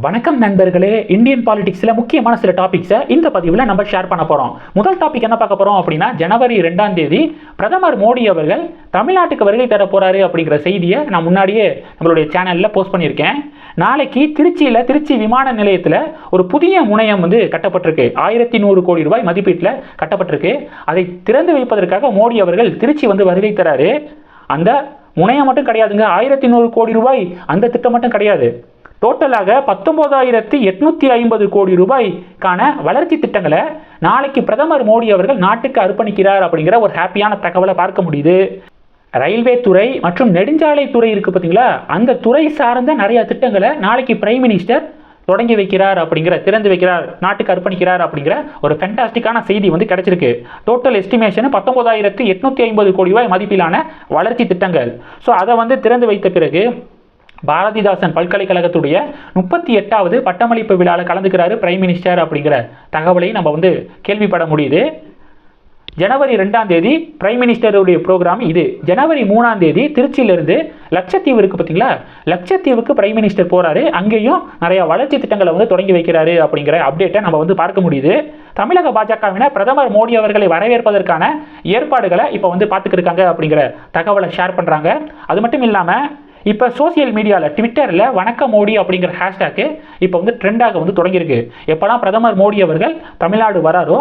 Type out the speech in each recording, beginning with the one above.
வணக்கம் நண்பர்களே இந்தியன் பாலிடிக்ஸில் முக்கியமான சில டாபிக்ஸை இந்த பதிவில் நம்ம ஷேர் பண்ண போகிறோம் முதல் டாபிக் என்ன பார்க்க போகிறோம் அப்படின்னா ஜனவரி ரெண்டாம் தேதி பிரதமர் மோடி அவர்கள் தமிழ்நாட்டுக்கு வருகை தர போகிறாரு அப்படிங்கிற செய்தியை நான் முன்னாடியே நம்மளுடைய சேனலில் போஸ்ட் பண்ணியிருக்கேன். நாளைக்கு திருச்சியில் திருச்சி விமான நிலையத்தில் ஒரு புதிய முனையம் வந்து கட்டப்பட்டிருக்கு. ஆயிரத்தி நூறு கோடி ரூபாய் மதிப்பீட்டில் கட்டப்பட்டிருக்கு. அதை திறந்து வைப்பதற்காக மோடி அவர்கள் திருச்சி வந்து வருகை தராரு. அந்த முனையம் மட்டும் கிடையாதுங்க. ஆயிரத்தி நூறு கோடி ரூபாய் அந்த திட்டம் மட்டும் கிடையாது. டோட்டலாக பத்தொன்பதாயிரத்தி எட்நூத்தி ஐம்பது கோடி ரூபாய்க்கான வளர்ச்சி திட்டங்களை நாளைக்கு பிரதமர் மோடி அவர்கள் நாட்டுக்கு அர்ப்பணிக்கிறார் அப்படிங்கிற ஒரு ஹாப்பியான தகவலை பார்க்க முடியுது. ரயில்வே துறை மற்றும் நெடுஞ்சாலை துறை இருக்கு பார்த்தீங்களா? அந்த துறை சார்ந்த நிறைய திட்டங்களை நாளைக்கு பிரைம் மினிஸ்டர் தொடங்கி வைக்கிறார் அப்படிங்கிற திறந்து வைக்கிறார் நாட்டுக்கு அர்ப்பணிக்கிறார் அப்படிங்கிற ஒரு ஃபென்டாஸ்டிக்கான செய்தி வந்து கிடைச்சிருக்கு. டோட்டல் எஸ்டிமேஷன் பத்தொன்பதாயிரத்து எட்நூத்தி ஐம்பது கோடி ரூபாய் மதிப்பிலான வளர்ச்சி திட்டங்கள். ஸோ அதை வந்து திறந்து வைத்த பிறகு பாரதிதாசன் பல்கலைக்கழகத்துடைய முப்பத்தி எட்டாவது பட்டமளிப்பு விழாவில் கலந்துக்கிறாரு பிரைம் மினிஸ்டர் அப்படிங்கிற தகவலை நம்ம வந்து கேள்விப்பட முடியுது. ஜனவரி ரெண்டாம் தேதி பிரைம் மினிஸ்டருடைய ப்ரோக்ராம் இது. ஜனவரி மூணாம் தேதி திருச்சியிலிருந்து லட்சத்தீவு இருக்குது பார்த்தீங்களா லட்சத்தீவுக்கு பிரைம் மினிஸ்டர் போகிறாரு அங்கேயும் நிறைய வளர்ச்சி திட்டங்களை வந்து தொடங்கி வைக்கிறாரு அப்படிங்கிற அப்டேட்டை நம்ம வந்து பார்க்க முடியுது. தமிழக பாஜகவினர் பிரதமர் மோடி அவர்களை வரவேற்பதற்கான ஏற்பாடுகளை இப்போ வந்து பார்த்துக்கிருக்காங்க அப்படிங்கிற தகவலை ஷேர் பண்ணுறாங்க அது மட்டும் இல்லாமல் இப்போ சோசியல் மீடியாவில் ட்விட்டரில் வணக்க மோடி அப்படிங்கிற ஹேஷ்டேக்கு இப்போ வந்து ட்ரெண்டாக வந்து தொடங்கியிருக்கு. எப்போலாம் பிரதமர் மோடி அவர்கள் தமிழ்நாடு வராரோ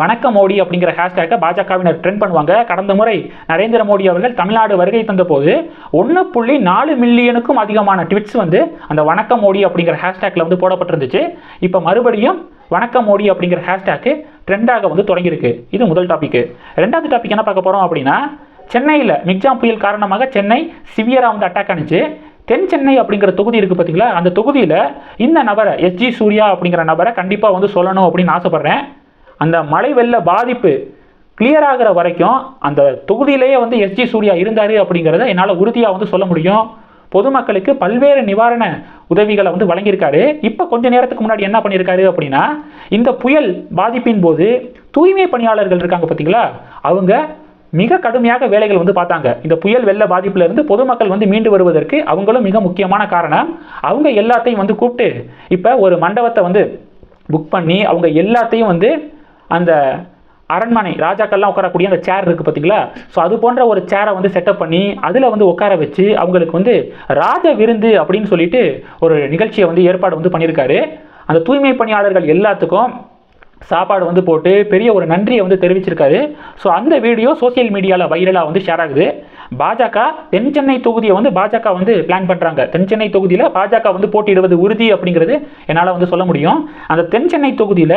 வணக்க மோடி அப்படிங்கிற ஹேஷ்டேக்கை பாஜகவினர் ட்ரெண்ட் பண்ணுவாங்க. கடந்த முறை நரேந்திர மோடி அவர்கள் தமிழ்நாடு வருகை தந்தபோது ஒன்று புள்ளி நாலு மில்லியனுக்கும் அதிகமான ட்விட்ஸ் வந்து அந்த வணக்க மோடி அப்படிங்கிற ஹேஷ்டேக்கில் வந்து போடப்பட்டிருந்துச்சு. இப்போ மறுபடியும் வணக்க மோடி அப்படிங்கிற ஹேஷ்டேக்கு ட்ரெண்டாக வந்து தொடங்கியிருக்கு. இது முதல் டாபிக் ரெண்டாவது டாபிக் என்ன பார்க்க போகிறோம் அப்படின்னா சென்னையில் மிக்ஜாம் புயல் காரணமாக சென்னை சிவியராக வந்து அட்டாக் ஆனிச்சு தென் சென்னை அப்படிங்கிற தொகுதி இருக்குது பார்த்தீங்களா அந்த தொகுதியில் இந்த நபரை எஸ்ஜி சூர்யா அப்படிங்கிற நபரை கண்டிப்பாக வந்து சொல்லணும் அப்படின்னு ஆசைப்பட்றேன். அந்த மழை வெள்ள பாதிப்பு கிளியர் ஆகிற வரைக்கும் அந்த தொகுதியிலேயே வந்து எஸ்ஜி சூர்யா இருந்தார் அப்படிங்கிறத என்னால் உறுதியாக வந்து சொல்ல முடியும். பொதுமக்களுக்கு பல்வேறு நிவாரண உதவிகளை வந்து வழங்கியிருக்காரு. இப்போ கொஞ்ச நேரத்துக்கு முன்னாடி என்ன பண்ணியிருக்காரு அப்படின்னா இந்த புயல் பாதிப்பின் போது தூய்மை பணியாளர்கள் இருக்காங்க பார்த்தீங்களா அவங்க மிக கடுமையாக வேலைகள் வந்து பார்த்தாங்க. இந்த புயல் வெள்ள பாதிப்புல இருந்து பொதுமக்கள் வந்து மீண்டு வருவதற்கு அவங்களும் மிக முக்கியமான காரணம் அவங்க எல்லாத்தையும் வந்து கூப்பிட்டு இப்போ ஒரு மண்டபத்தை வந்து புக் பண்ணி அவங்க எல்லாத்தையும் வந்து அந்த அரண்மனை ராஜாக்கள்லாம் உட்காரக்கூடிய அந்த சேர் இருக்குது பார்த்தீங்களா ஸோ அது போன்ற ஒரு சேரை வந்து செட்டப் பண்ணி அதில் வந்து உட்கார வச்சு அவங்களுக்கு வந்து ராஜ விருந்து அப்படின்னு சொல்லிட்டு ஒரு நிகழ்ச்சியை வந்து ஏற்பாடு வந்து பண்ணியிருக்காரு. அந்த தூய்மை பணியாளர்கள் எல்லாத்துக்கும் சாப்பாடு வந்து போட்டு பெரிய ஒரு நன்றியை வந்து தெரிவிச்சிருக்காரு. ஸோ அந்த வீடியோ சோசியல் மீடியாவில் வைரலாக வந்து ஷேர் ஆகுது. பாஜக தென் சென்னை தொகுதியை வந்து பாஜக வந்து பிளான் பண்ணுறாங்க தென் சென்னை தொகுதியில் பாஜக வந்து போட்டியிடுவது உறுதி அப்படிங்கிறது என்னால் வந்து சொல்ல முடியும். அந்த தென் சென்னை தொகுதியில்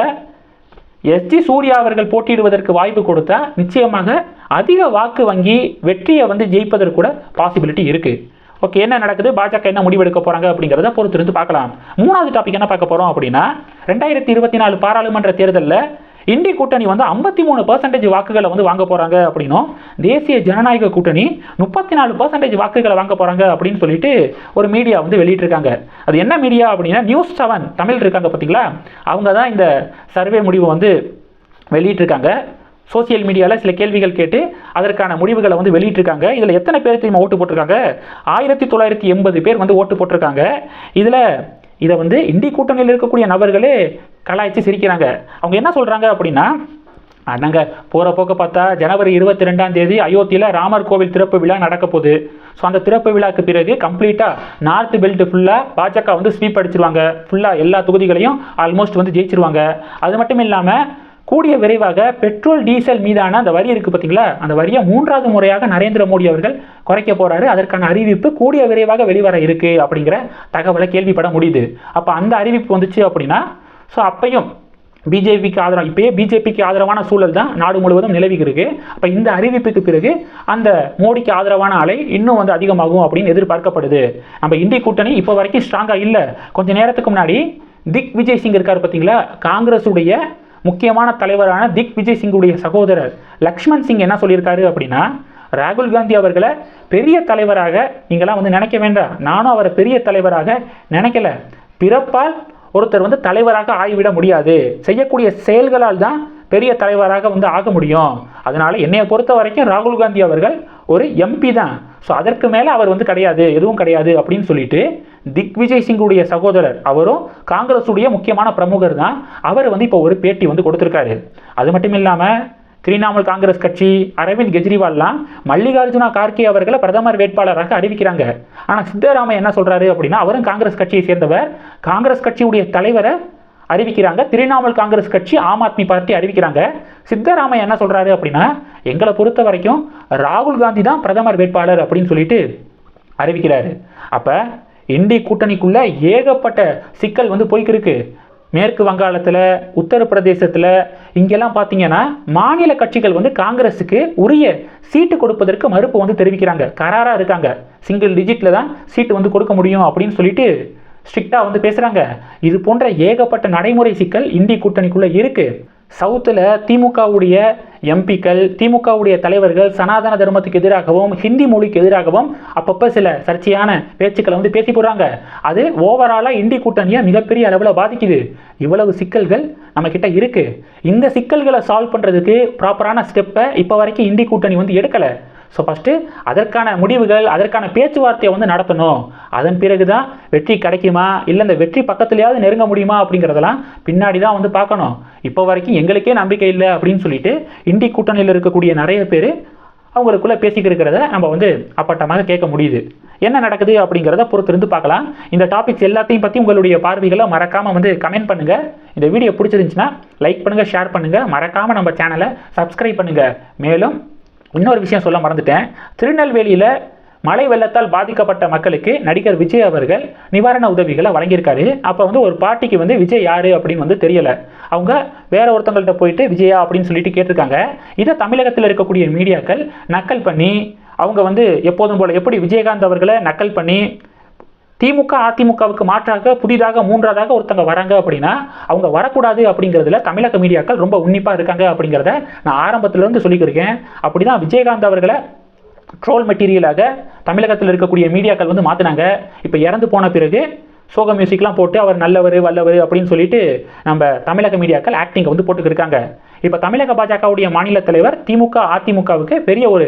எஸ்ஜி சூர்யா அவர்கள் போட்டியிடுவதற்கு வாய்ப்பு கொடுத்தா நிச்சயமாக அதிக வாக்கு வங்கி வெற்றியை வந்து ஜெயிப்பதற்கு கூட பாசிபிலிட்டி இருக்குது ஓகே என்ன நடக்குது? பாஜக என்ன முடிவெடுக்க போகிறாங்க அப்படிங்கிறத பொறுத்திருந்து பார்க்கலாம். மூணாவது டாபிக் என்ன பார்க்க போகிறோம் அப்படின்னா ரெண்டாயிரத்தி இருபத்தி நாலு பாராளுமன்ற தேர்தலில் இந்தி கூட்டணி வந்து ஐம்பத்தி மூணு பர்சன்டேஜ் வாக்குகளை வந்து வாங்க போகிறாங்க அப்படின்னும் தேசிய ஜனநாயக கூட்டணி முப்பத்தி நாலு பர்சன்டேஜ் வாக்குகளை வாங்க போகிறாங்க அப்படின்னு சொல்லிட்டு ஒரு மீடியா வந்து வெளியிட்டிருக்காங்க. அது என்ன மீடியா அப்படின்னா நியூஸ் செவன் தமிழ் இருக்காங்க பார்த்தீங்களா அவங்க தான் இந்த சர்வே முடிவு வந்து வெளியிட்டிருக்காங்க. சோசியல் மீடியாவில் சில கேள்விகள் கேட்டு அதற்கான முடிவுகளை வந்து வெளியிட்டிருக்காங்க. இதில் எத்தனை பேர் தெரியுமா ஓட்டு போட்டிருக்காங்க? ஆயிரத்தி தொள்ளாயிரத்தி எண்பது பேர் வந்து ஓட்டு போட்டிருக்காங்க. இதில் இதை வந்து இந்தி கூட்டணியில் இருக்கக்கூடிய நபர்களே கலாய்ச்சி சிரிக்கிறாங்க. அவங்க என்ன சொல்கிறாங்க அப்படின்னா அண்ணங்க போகிற போக்க பார்த்தா ஜனவரி இருபத்தி ரெண்டாம் தேதி அயோத்தியில் ராமர் கோவில் திறப்பு விழா நடக்க போகுது. ஸோ அந்த திறப்பு விழாக்கு பிறகு கம்ப்ளீட்டாக நார்த் பெல்ட் ஃபுல்லாக பாஜக வந்து ஸ்வீப் அடிச்சிருவாங்க. ஃபுல்லாக எல்லா தொகுதிகளையும் ஆல்மோஸ்ட் வந்து ஜெயிச்சிருவாங்க. அது மட்டும் இல்லாமல் கூடிய விரைவாக பெட்ரோல் டீசல் மீதான அந்த வரி இருக்குது பார்த்தீங்களா அந்த வரியை மூன்றாவது முறையாக நரேந்திர மோடி அவர்கள் குறைக்க போகிறாரு அதற்கான அறிவிப்பு கூடிய விரைவாக வெளிவர இருக்குது அப்படிங்கிற தகவலை கேள்விப்பட முடியுது. அப்போ அந்த அறிவிப்பு வந்துச்சு அப்படின்னா ஸோ அப்பையும் பிஜேபிக்கு ஆதரவு இப்போயே பிஜேபிக்கு ஆதரவான சூழல் தான் நாடு முழுவதும் நிலவிக்கிருக்கு அப்போ இந்த அறிவிப்புக்கு பிறகு அந்த மோடிக்கு ஆதரவான அலை இன்னும் வந்து அதிகமாகும் அப்படின்னு எதிர்பார்க்கப்படுது. நம்ம இந்திய கூட்டணி இப்போ வரைக்கும் ஸ்ட்ராங்காக இல்லை. கொஞ்ச நேரத்துக்கு முன்னாடி திக் விஜய் சிங் இருக்கார் பார்த்தீங்களா காங்கிரஸுடைய முக்கியமான தலைவரான திக் விஜய் சிங்குடைய சகோதரர் லக்ஷ்மண் சிங் என்ன சொல்லியிருக்காரு அப்படின்னா ராகுல் காந்தி அவர்களை பெரிய தலைவராக நீங்களாம் வந்து நினைக்க வேண்டாம். நானும் அவரை பெரிய தலைவராக நினைக்கல. பிறப்பால் ஒருத்தர் வந்து தலைவராக ஆகிவிட முடியாது. செய்யக்கூடிய செயல்களால் தான் பெரிய தலைவராக வந்து ஆக முடியும். அதனால் என்னையை பொறுத்த வரைக்கும் ராகுல் காந்தி அவர்கள் ஒரு எம்பி தான். ஸோ அதற்கு மேலே அவர் வந்து கிடையாது எதுவும் கிடையாது அப்படின்னு சொல்லிட்டு திக்விஜய் சிங்குடைய சகோதரர் அவரும் காங்கிரஸுடைய முக்கியமான பிரமுகர் தான். அவர் வந்து இப்போ ஒரு பேட்டி வந்து கொடுத்துருக்காரு. அது மட்டும் இல்லாமல் திரிணாமுல் காங்கிரஸ் கட்சி அரவிந்த் கெஜ்ரிவால்லாம் மல்லிகார்ஜுனா கார்கே அவர்களை பிரதமர் வேட்பாளராக அறிவிக்கிறாங்க. ஆனால் சித்தராமையா என்ன சொல்கிறாரு அப்படின்னா அவரும் காங்கிரஸ் கட்சியை சேர்ந்தவர். காங்கிரஸ் கட்சியுடைய தலைவரை அறிவிக்கிறாங்க. திரிணாமுல் காங்கிரஸ் கட்சி ஆம் ஆத்மி பார்ட்டி அறிவிக்கிறாங்க. சித்தராமையா என்ன சொல்கிறாரு அப்படின்னா எங்களை பொறுத்த வரைக்கும் ராகுல் காந்தி தான் பிரதமர் வேட்பாளர் அப்படின்னு சொல்லிட்டு அறிவிக்கிறாரு. அப்போ இந்தி கூட்டணிக்குள்ளே ஏகப்பட்ட சிக்கல் வந்து போய்க்கிருக்கு. மேற்கு வங்காளத்தில் உத்தரப்பிரதேசத்தில் இங்கெல்லாம் பார்த்தீங்கன்னா மாநில கட்சிகள் வந்து காங்கிரஸுக்கு உரிய சீட்டு கொடுப்பதற்கு மறுப்பு வந்து தெரிவிக்கிறாங்க. கராராக இருக்காங்க. சிங்கிள் டிஜிட்டில் தான் சீட்டு வந்து கொடுக்க முடியும் அப்படின்னு சொல்லிட்டு ஸ்ட்ரிக்டாக வந்து பேசுகிறாங்க இது போன்ற ஏகப்பட்ட நடைமுறை சிக்கல் இந்தி கூட்டணிக்குள்ளே இருக்குது சவுத்தில் திமுகவுடைய எம்பிக்கள் திமுகவுடைய தலைவர்கள் சனாதன தர்மத்துக்கு எதிராகவும் ஹிந்தி மொழிக்கு எதிராகவும் அப்பப்போ சில சர்ச்சையான பேச்சுக்களை வந்து பேசி போடுறாங்க. அது ஓவராலாக இந்தி கூட்டணியை மிகப்பெரிய அளவில் பாதிக்குது. இவ்வளவு சிக்கல்கள் நம்மக்கிட்ட இருக்குது இந்த சிக்கல்களை சால்வ் பண்ணுறதுக்கு ப்ராப்பரான ஸ்டெப்பை இப்போ வரைக்கும் இந்தி கூட்டணி வந்து எடுக்கலை. ஸோ ஃபஸ்ட்டு அதற்கான முடிவுகள் அதற்கான பேச்சுவார்த்தையை வந்து நடத்தணும். அதன் பிறகு தான் வெற்றி கிடைக்குமா? இல்லை இந்த வெற்றி பக்கத்துலையாவது நெருங்க முடியுமா அப்படிங்கிறதெல்லாம் பின்னாடி தான் வந்து பார்க்கணும். இப்போ வரைக்கும் எங்களுக்கே நம்பிக்கை இல்லை அப்படின்னு சொல்லிட்டு இந்தி கூட்டணியில் இருக்கக்கூடிய நிறைய பேர் அவங்களுக்குள்ளே பேசிக்கிட்டு இருக்கிறத நம்ம வந்து அப்பட்டமாக கேட்க முடியுது. என்ன நடக்குது அப்படிங்கிறத பொறுத்திருந்து பார்க்கலாம். இந்த டாபிக்ஸ் எல்லாத்தையும் பற்றி உங்களுடைய பார்வைகளை மறக்காமல் வந்து கமெண்ட் பண்ணுங்கள் இந்த வீடியோ பிடிச்சிருந்துச்சுன்னா லைக் பண்ணுங்கள் ஷேர் பண்ணுங்கள் மறக்காமல் நம்ம சேனலை சப்ஸ்கிரைப் பண்ணுங்கள் மேலும் இன்னொரு விஷயம் சொல்ல மறந்துட்டேன். திருநெல்வேலியில் மழை வெள்ளத்தால் பாதிக்கப்பட்ட மக்களுக்கு நடிகர் விஜய் அவர்கள் நிவாரண உதவிகளை வழங்கியிருக்காரு. அப்போ வந்து ஒரு பாட்டிக்கு வந்து விஜய் யாரு அப்படின்னு வந்து தெரியலை. அவங்க வேற ஒருத்தவங்கள்ட்ட போயிட்டு விஜயா அப்படின்னு சொல்லிட்டு கேட்டிருக்காங்க. இதை தமிழகத்தில் இருக்கக்கூடிய மீடியாக்கள் நக்கல் பண்ணி அவங்க வந்து எப்போதும் போல் எப்படி விஜயகாந்த் அவர்களை நக்கல் பண்ணி திமுக அதிமுகவுக்கு மாற்றாக புதிதாக மூன்றாவதாக ஒருத்தங்க வராங்க அப்படின்னா அவங்க வரக்கூடாது அப்படிங்கிறதுல தமிழக மீடியாக்கள் ரொம்ப உன்னிப்பாக இருக்காங்க அப்படிங்கிறத நான் ஆரம்பத்திலிருந்து சொல்லிக்கிருக்கேன். அப்படி தான் விஜயகாந்த் அவர்களை ட்ரோல் மெட்டீரியலாக தமிழகத்தில் இருக்கக்கூடிய மீடியாக்கள் வந்து மாற்றினாங்க இப்போ இறந்து போன பிறகு சோக மியூசிக்லாம் போட்டு அவர் நல்லவர் வல்லவர் அப்படின்னு சொல்லிட்டு நம்ம தமிழக மீடியாக்கள் ஆக்டிங்கை வந்து போட்டுக்கிருக்காங்க. இப்போ தமிழக பாஜகவுடைய மாநில தலைவர் திமுக அதிமுகவுக்கு பெரிய ஒரு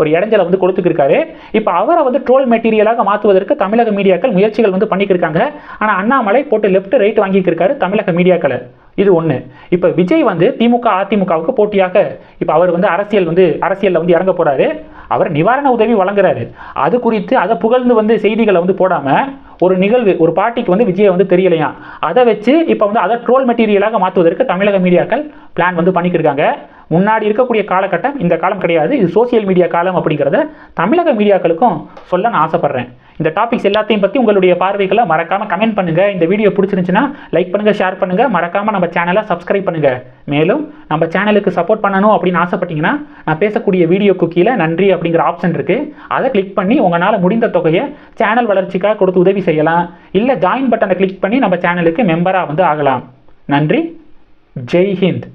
ஒரு இடைஞ்சலை வந்து கொடுத்துக்கிருக்காரு. இப்போ அவரை வந்து ட்ரோல் மெட்டீரியலாக மாற்றுவதற்கு தமிழக மீடியாக்கள் முயற்சிகள் வந்து பண்ணிக்கிருக்காங்க. ஆனால் அண்ணாமலை போட்டு லெஃப்ட் ரைட் வாங்கிக்கிருக்காரு தமிழக மீடியாக்களை. இது ஒன்று இப்போ விஜய் வந்து திமுக அதிமுகவுக்கு போட்டியாக இப்போ அவர் வந்து அரசியல் வந்து அரசியலில் வந்து இறங்க போகிறாரு அவர் நிவாரண உதவி வழங்குறாரு. அது குறித்து அதை புகழ்ந்து வந்து செய்திகளை வந்து போடாமல் ஒரு நிகழ்வு ஒரு பார்ட்டிக்கு வந்து விஜயை வந்து தெரியலையா? அதை வச்சு இப்போ வந்து அதை ட்ரோல் மெட்டீரியலாக மாற்றுவதற்கு தமிழக மீடியாக்கள் பிளான் வந்து பண்ணிக்கிருக்காங்க. முன்னாடி இருக்கக்கூடிய காலகட்டம் இந்த காலம் கிடையாது. இது சோசியல் மீடியா காலம் அப்படிங்கிறத தமிழக மீடியாக்களுக்கும் சொல்ல நான் ஆசைப்பட்றேன். இந்த டாபிக்ஸ் எல்லாத்தையும் பற்றி உங்களுடைய பார்வைகளை மறக்காமல் கமெண்ட் பண்ணுங்கள் இந்த வீடியோ பிடிச்சிருந்துச்சுன்னா லைக் பண்ணுங்கள் ஷேர் பண்ணுங்கள் மறக்காமல் நம்ம சேனலை சப்ஸ்கிரைப் பண்ணுங்கள் மேலும் நம்ம சேனலுக்கு சப்போர்ட் பண்ணணும் அப்படின்னு ஆசைப்பட்டீங்கன்னா நான் பேசக்கூடிய வீடியோக்கு கீழே நன்றி அப்படிங்கிற ஆப்ஷன் இருக்குது அதை கிளிக் பண்ணி உங்களால் முடிந்த தொகையை சேனல் வளர்ச்சிக்காக கொடுத்து உதவி செய்யலாம். இல்லை ஜாயின் பட்டனை கிளிக் பண்ணி நம்ம சேனலுக்கு மெம்பராக வந்து ஆகலாம். நன்றி. ஜெய் ஹிந்த்.